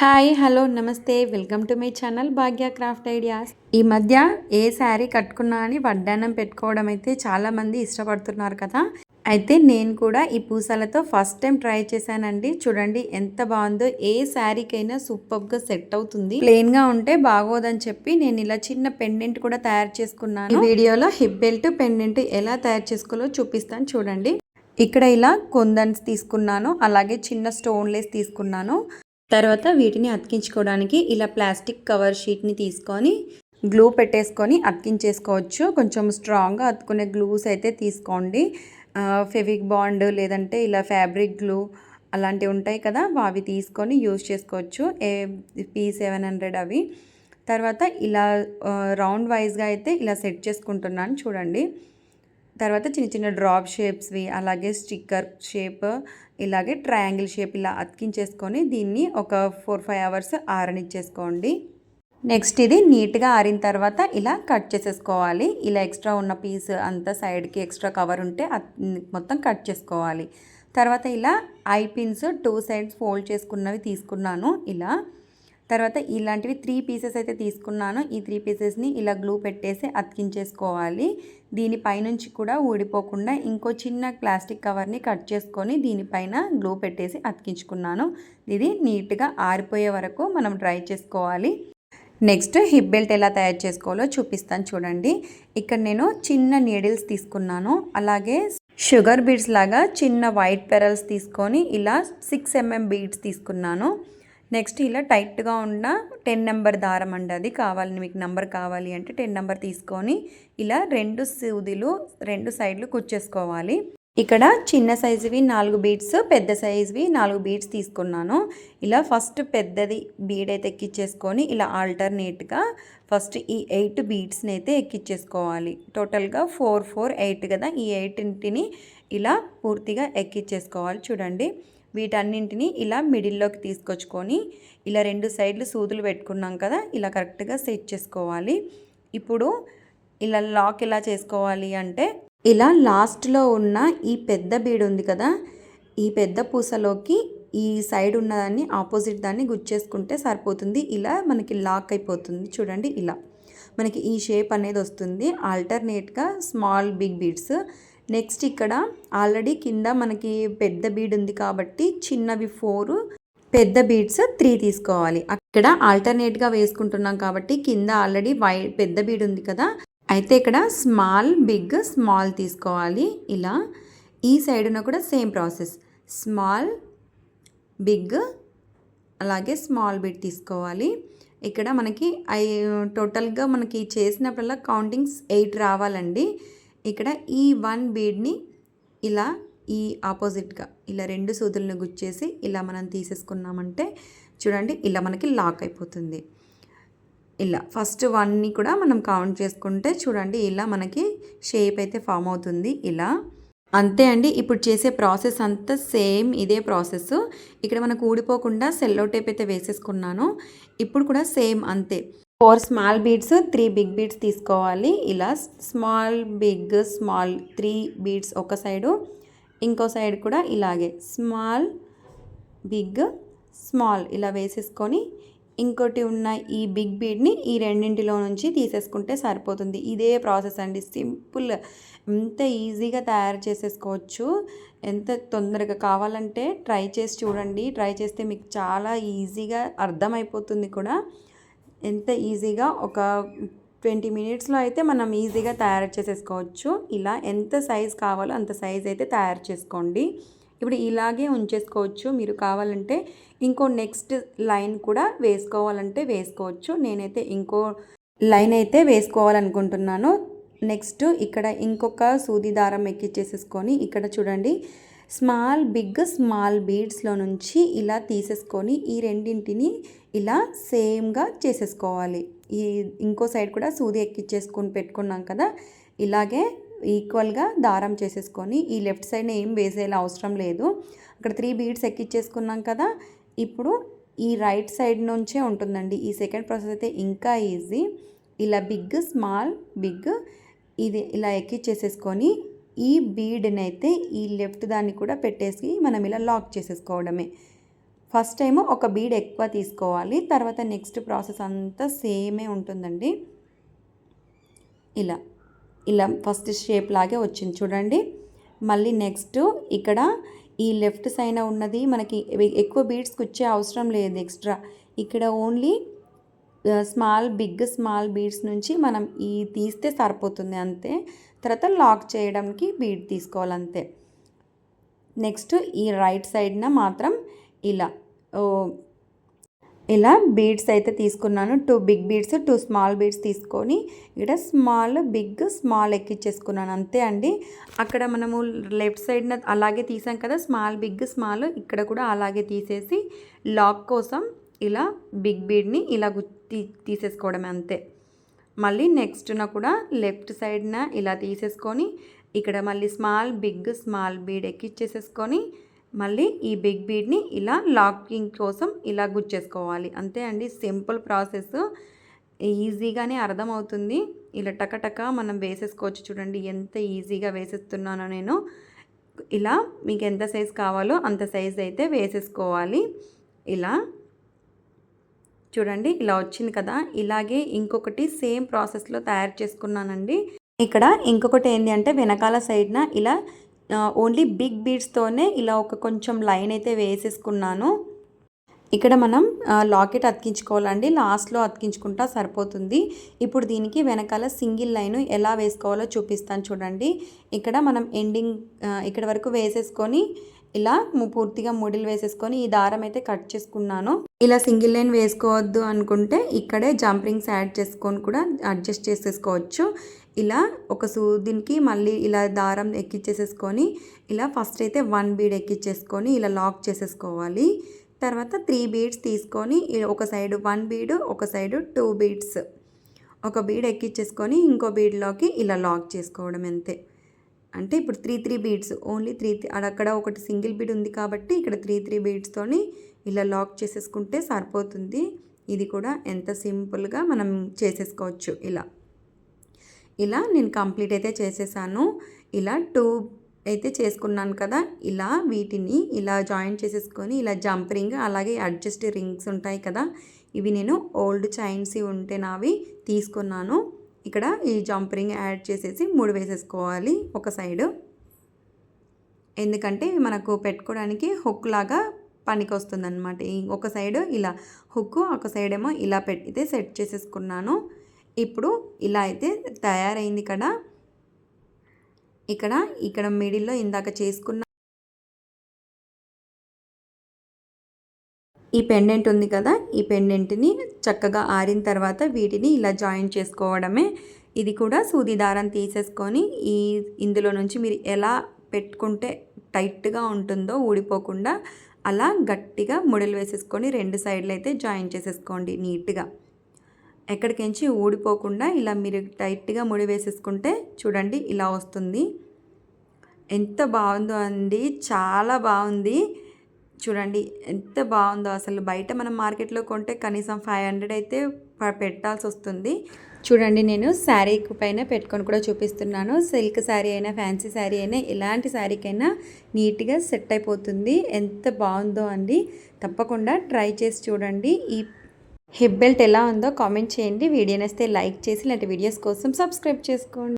Hi hello నమస్తే. Welcome to my channel Bhagya craft ideas. ఈ మధ్య ఏ శారీ కట్టుకున్నా అని వడ్డానం పెట్టుకోవడం అయితే చాలా మంది ఇష్టపడుతున్నారు కదా. అయితే నేను కూడా ఈ పూసలతో ఫస్ట్ టైం ట్రై చేశానండి. చూడండి ఎంత బాగుందో ఏ శారీకైనా సూపర్గా సెట్ అవుతుంది. ప్లెయిన్గా ఉంటే బాగోదని చెప్పి నేను ఇలా చిన్న పెండెంట్ కూడా తయారు చేసుకున్నాను. ఈ వీడియోలో హిప్ బెల్ట్ పెండెంట్ ఎలా తయారు చేసుకోవాలో చూపిస్తాను చూడండి. ఇక్కడ ఇలా కొందన్స్ తీసుకున్నాను అలాగే చిన్న స్టోన్లెస్ తీసుకున్నాను. తర్వాత వీటిని అతికించుకోవడానికి ఇలా ప్లాస్టిక్ కవర్ షీట్ని తీసుకొని గ్లూ పెట్టేసుకొని అతికించేసుకోవచ్చు. కొంచెం స్ట్రాంగ్గా అతుకునే గ్లూస్ అయితే తీసుకోండి. ఫెవిక్ బాండ్ లేదంటే ఇలా ఫ్యాబ్రిక్ గ్లూ అలాంటివి ఉంటాయి కదా అవి తీసుకొని యూజ్ చేసుకోవచ్చు. ఏ పీ సెవెన్ హండ్రెడ్ అవి. తర్వాత ఇలా రౌండ్ వైజ్గా అయితే ఇలా సెట్ చేసుకుంటున్నాను చూడండి. తర్వాత చిన్న చిన్న డ్రాప్ షేప్స్వి అలాగే స్టిక్కర్ షేప్ ఇలాగే ట్రయాంగిల్ షేప్ ఇలా అతికించేసుకొని దీన్ని ఒక ఫోర్ ఫైవ్ అవర్స్ ఆరనిచ్చేసుకోండి. నెక్స్ట్ ఇది నీట్గా ఆరిన తర్వాత ఇలా కట్ చేసేసుకోవాలి. ఇలా ఎక్స్ట్రా ఉన్న పీస్ అంతా సైడ్కి ఎక్స్ట్రా కవర్ ఉంటే మొత్తం కట్ చేసుకోవాలి. తర్వాత ఇలా eye pins two sides fold చేసుకున్నవి తీసుకున్నాను. ఇలా తర్వాత ఇలాంటివి త్రీ పీసెస్ అయితే తీసుకున్నాను. ఈ త్రీ పీసెస్ని ఇలా గ్లూ పెట్టేసి అతికించేసుకోవాలి. దీనిపైనుంచి కూడా ఊడిపోకుండా ఇంకో చిన్న ప్లాస్టిక్ కవర్ని కట్ చేసుకొని దీనిపైన గ్లూ పెట్టేసి అతికించుకున్నాను. ఇది నీట్గా ఆరిపోయే వరకు మనం డ్రై చేసుకోవాలి. నెక్స్ట్ హిప్ బెల్ట్ ఎలా తయారు చేసుకోవాలో చూపిస్తాను చూడండి. ఇక్కడ నేను చిన్న నీడిల్స్ తీసుకున్నాను. అలాగే షుగర్ బీడ్స్ లాగా చిన్న వైట్ పెరల్స్ తీసుకొని ఇలా సిక్స్ ఎంఎం బీడ్స్ తీసుకున్నాను. నెక్స్ట్ ఇలా టైట్గా ఉన్న టెన్ నెంబర్ దారం అండి అది. కావాలి మీకు నెంబర్ కావాలి అంటే టెన్ నెంబర్ తీసుకొని ఇలా రెండు సూదిలు రెండు సైడ్లు కుచ్చేసుకోవాలి ఇక్కడ చిన్న సైజువి నాలుగు బీడ్స్ పెద్ద సైజువి నాలుగు బీడ్స్ తీసుకున్నాను. ఇలా ఫస్ట్ పెద్దది బీడ్ అయితే ఎక్కిచ్చేసుకొని ఇలా ఆల్టర్నేట్గా ఫస్ట్ ఈ ఎయిట్ బీడ్స్ని అయితే ఎక్కిచ్చేసుకోవాలి. టోటల్గా ఫోర్ ఫోర్ ఎయిట్ కదా. ఈ ఎయిటింటిని ఇలా పూర్తిగా ఎక్కిచ్చేసుకోవాలి. చూడండి. వీటన్నింటిని ఇలా మిడిల్లోకి తీసుకొచ్చుకొని ఇలా రెండు సైడ్లు సూదులు పెట్టుకున్నాం కదా ఇలా కరెక్ట్గా సెట్ చేసుకోవాలి. ఇప్పుడు ఇలా లాక్ ఎలా చేసుకోవాలి అంటే ఇలా లాస్ట్లో ఉన్న ఈ పెద్ద బీడ్ ఉంది కదా ఈ పెద్ద పూసలోకి ఈ సైడ్ ఉన్నదాన్ని ఆపోజిట్ దాన్ని గుచ్చేసుకుంటే సరిపోతుంది. ఇలా మనకి లాక్ అయిపోతుంది. చూడండి ఇలా మనకి ఈ షేప్ అనేది వస్తుంది. ఆల్టర్నేట్గా స్మాల్ బిగ్ బీడ్స్. నెక్స్ట్ ఇక్కడ ఆల్రెడీ కింద మనకి పెద్ద బీడ్ ఉంది కాబట్టి చిన్నవి ఫోర్ పెద్ద బీడ్స్ త్రీ తీసుకోవాలి. అక్కడ ఆల్టర్నేట్గా వేసుకుంటున్నాం కాబట్టి కింద ఆల్రెడీ వై పెద్ద బీడ్ ఉంది కదా. అయితే ఇక్కడ స్మాల్ బిగ్ స్మాల్ తీసుకోవాలి. ఇలా ఈ సైడున కూడా సేమ్ ప్రాసెస్ స్మాల్ బిగ్ అలాగే స్మాల్ బిడ్ తీసుకోవాలి. ఇక్కడ మనకి ఐ టోటల్గా మనకి చేసినప్పుడల్లా కౌంటింగ్స్ ఎయిట్ రావాలండి. ఇక్కడ ఈ వన్ బీడ్ని ఇలా ఈ ఆపోజిట్గా ఇలా రెండు సూదులను గుచ్చేసి ఇలా మనం తీసేసుకున్నామంటే చూడండి ఇలా మనకి లాక్ అయిపోతుంది. ఇలా ఫస్ట్ వన్ని కూడా మనం కౌంట్ చేసుకుంటే చూడండి ఇలా మనకి షేప్ అయితే ఫామ్ అవుతుంది. ఇలా అంతే అండి ఇప్పుడు చేసే ప్రాసెస్ అంతా సేమ్ ఇదే ప్రాసెస్ ఇక్కడ మనకు ఊడిపోకుండా సెల్లో టేప్ అయితే వేసేసుకున్నాను. ఇప్పుడు కూడా సేమ్ అంతే. Four small beads three big beads తీసుకోవాలి. ఇలా small big small three beads ఒక సైడు ఇంకో సైడ్ కూడా ఇలాగే స్మాల్ బిగ్ స్మాల్ ఇలా వేసేసుకొని ఇంకోటి ఉన్న ఈ బిగ్ బీడ్ని ఈ రెండింటిలో నుంచి తీసేసుకుంటే సరిపోతుంది. ఇదే ప్రాసెస్ అండి. సింపుల్ ఎంత ఈజీగా తయారు చేసేసుకోవచ్చు. ఎంత తొందరగా కావాలంటే ట్రై చేసి చూడండి. ట్రై చేస్తే మీకు చాలా ఈజీగా అర్థమైపోతుంది కూడా. ఎంత ఈజీగా ఒక ట్వంటీ మినిట్స్లో అయితే మనం ఈజీగా తయారు చేసేసుకోవచ్చు. ఇలా ఎంత సైజ్ కావాలో అంత సైజ్ అయితే తయారు చేసుకోండి. ఇప్పుడు ఇలాగే ఉంచేసుకోవచ్చు. మీరు కావాలంటే ఇంకో నెక్స్ట్ లైన్ కూడా వేసుకోవాలంటే వేసుకోవచ్చు. నేనైతే ఇంకో లైన్ అయితే వేసుకోవాలనుకుంటున్నాను. నెక్స్ట్ ఇక్కడ ఇంకొక సూది దారం ఎక్కిచ్చేసేసుకొని ఇక్కడ చూడండి. స్మాల్ బిగ్ స్మాల్ బీడ్స్లో నుంచి ఇలా తీసేసుకొని ఈ రెండింటిని ఇలా సేమ్గా చేసేసుకోవాలి. ఈ ఇంకో సైడ్ కూడా సూది ఎక్కిచ్చేసుకొని పెట్టుకున్నాం కదా ఇలాగే ఈక్వల్గా దారం చేసేసుకొని ఈ లెఫ్ట్ సైడ్ ఏం వేసేలా అవసరం లేదు. అక్కడ త్రీ బీడ్స్ ఎక్కిచ్చేసుకున్నాం కదా ఇప్పుడు ఈ రైట్ సైడ్ నుంచే ఉంటుందండి. ఈ సెకండ్ ప్రాసెస్ అయితే ఇంకా ఈజీ. ఇలా బిగ్ స్మాల్ బిగ్ ఇది ఇలా ఎక్కిచ్చేసేసుకొని ఈ బీడ్ని అయితే ఈ లెఫ్ట్ దాన్ని కూడా పెట్టేసి మనం ఇలా లాక్ చేసేసుకోవడమే. ఫస్ట్ టైం ఒక బీడ్ ఎక్కువ తీసుకోవాలి. తర్వాత నెక్స్ట్ ప్రాసెస్ అంతా సేమే ఉంటుందండి. ఇలా ఇలా ఫస్ట్ షేప్ లాగే వచ్చింది చూడండి. మళ్ళీ నెక్స్ట్ ఇక్కడ ఈ లెఫ్ట్ సైడ్ ఉన్నది మనకి ఎక్కువ బీడ్స్కి వచ్చే అవసరం లేదు ఎక్స్ట్రా. ఇక్కడ only small big small beads నుంచి మనం ఈ తీస్తే సరిపోతుంది అంతే. తర్వాత లాక్ చేయడానికి బీడ్ తీసుకోవాలి అంతే నెక్స్ట్ ఈ రైట్ సైడ్న మాత్రం ఇలా ఇలా బీడ్స్ అయితే తీసుకున్నాను. Two big beads two small beads తీసుకొని ఇక్కడ స్మాల్ బిగ్ స్మాల్ ఎక్కిచ్చేసుకున్నాను. అంతే అండి. అక్కడ మనము లెఫ్ట్ సైడ్న అలాగే తీసాం కదా స్మాల్ బిగ్ స్మాల్ ఇక్కడ కూడా అలాగే తీసేసి లాక్ కోసం ఇలా బిగ్ బీడ్ని ఇలా తీ తీసేసుకోవడమే అంతే. మళ్ళీ నెక్స్ట్న కూడా లెఫ్ట్ సైడ్న ఇలా తీసేసుకొని ఇక్కడ మళ్ళీ స్మాల్ బిగ్ స్మాల్ బీడ్ ఎక్కిచ్చేసేసుకొని మళ్ళీ ఈ బిగ్ బీడ్ని ఇలా లాకింగ్ కోసం ఇలా గుచ్చేసుకోవాలి. అంతే అండి. Simple process. ఈజీగానే అర్థమవుతుంది. ఇలా టకటక మనం వేసేసుకోవచ్చు చూడండి. ఎంత ఈజీగా వేసేస్తున్నానో నేను. ఇలా మీకు ఎంత సైజ్ కావాలో అంత సైజ్ అయితే వేసేసుకోవాలి. ఇలా చూడండి ఇలా వచ్చింది కదా. ఇలాగే ఇంకొకటి సేమ్ ప్రాసెస్లో తయారు చేసుకున్నానండి. ఇక్కడ ఇంకొకటి ఏంటి అంటే వెనకాల సైడ్న ఇలా ఓన్లీ బిగ్ బీడ్స్తోనే ఇలా ఒక కొంచెం లైన్ అయితే వేసేసుకున్నాను. ఇక్కడ మనం లాకెట్ అతికించుకోవాలండి. లాస్ట్లో అతికించుకుంటా సరిపోతుంది. ఇప్పుడు దీనికి వెనకాల సింగిల్ లైన్ ఎలా వేసుకోవాలో చూపిస్తాను చూడండి. ఇక్కడ మనం ఎండింగ్ ఇక్కడ వరకు వేసేసుకొని ఇలా పూర్తిగా ముడిలు వేసేసుకొని ఈ దారం అయితే కట్ చేసుకున్నాను. ఇలా సింగిల్ లైన్ వేసుకోవద్దు అనుకుంటే ఇక్కడే జంపింగ్స్ యాడ్ చేసుకొని కూడా అడ్జస్ట్ చేసేసుకోవచ్చు. ఇలా ఒక సూదినికి మళ్ళీ ఇలా దారం ఎక్కిచ్చేసేసుకొని ఇలా ఫస్ట్ అయితే వన్ బీడ్ ఎక్కిచ్చేసుకొని ఇలా లాక్ చేసేసుకోవాలి. తర్వాత త్రీ బీడ్స్ తీసుకొని ఒక సైడ్ వన్ బీడ్ ఒక సైడ్ టూ బీడ్స్. ఒక బీడ్ ఎక్కిచ్చేసుకొని ఇంకో బీడ్లోకి ఇలా లాక్ చేసుకోవడం అంతే. అంటే ఇప్పుడు three three beads only three అక్కడ ఒకటి సింగిల్ బీడ్ ఉంది కాబట్టి ఇక్కడ త్రీ త్రీ బీడ్స్తోని ఇలా లాక్ చేసేసుకుంటే సరిపోతుంది. ఇది కూడా ఎంత సింపుల్గా మనం చేసేసుకోవచ్చు ఇలా. ఇలా నేను కంప్లీట్ అయితే చేసేసాను. ఇలా టూ అయితే చేసుకున్నాను కదా ఇలా వీటిని ఇలా జాయిన్ చేసేసుకొని ఇలా జంప్ రింగ్ అలాగే అడ్జస్ట్ రింగ్స్ ఉంటాయి కదా ఇవి నేను ఓల్డ్ చైన్స్ ఉంటే నావి తీసుకున్నాను. ఇక్కడ ఈ జంప్ రింగ్ యాడ్ చేసేసి మూడు వేసేసుకోవాలి ఒక సైడు. ఎందుకంటే మనకు పెట్టుకోవడానికి హుక్ లాగా పనికి వస్తుందన్నమాట ఒక సైడ్ ఇలా హుక్ ఒక సైడ్ ఏమో ఇలా పెట్టితే సెట్ చేసేసుకున్నాను. ఇప్పుడు ఇలా అయితే తయారైంది ఇక్కడ ఇక్కడ ఇక్కడ మిడిల్లో ఇందాక చేసుకున్న ఈ పెండెంట్ ఉంది కదా ఈ పెండెంట్ని చక్కగా ఆరిన తర్వాత వీటిని ఇలా జాయిన్ చేసుకోవడమే. ఇది కూడా సూది దారం తీసేసుకొని ఈ ఇందులో నుంచి మీరు ఎలా పెట్టుకుంటే టైట్గా ఉంటుందో ఊడిపోకుండా అలా గట్టిగా ముడలు వేసేసుకొని రెండు సైడ్లు అయితే జాయిన్ చేసేసుకోండి నీట్గా. ఎక్కడికించి ఊడిపోకుండా ఇలా మీరు టైట్గా ముడి వేసేసుకుంటే చూడండి ఇలా వస్తుంది. ఎంత బాగుందో అండి చాలా బాగుంది. చూడండి ఎంత బాగుందో అసలు. బయట మనం మార్కెట్లో కొంటే కనీసం ఫైవ్ హండ్రెడ్ అయితే పెట్టాల్సి వస్తుంది. చూడండి నేను శారీ పైన పెట్టుకొని కూడా చూపిస్తున్నాను. సిల్క్ శారీ అయినా ఫ్యాన్సీ శారీ అయినా ఎలాంటి శారీకైనా నీట్గా సెట్ అయిపోతుంది. ఎంత బాగుందో అండి. తప్పకుండా ట్రై చేసి చూడండి. ఈ హిప్ బెల్ట్ ఎలా ఉందో కామెంట్ చేయండి. వీడియో నేస్తే లైక్ చేసి ఇలాంటి వీడియోస్ కోసం సబ్స్క్రైబ్ చేసుకోండి.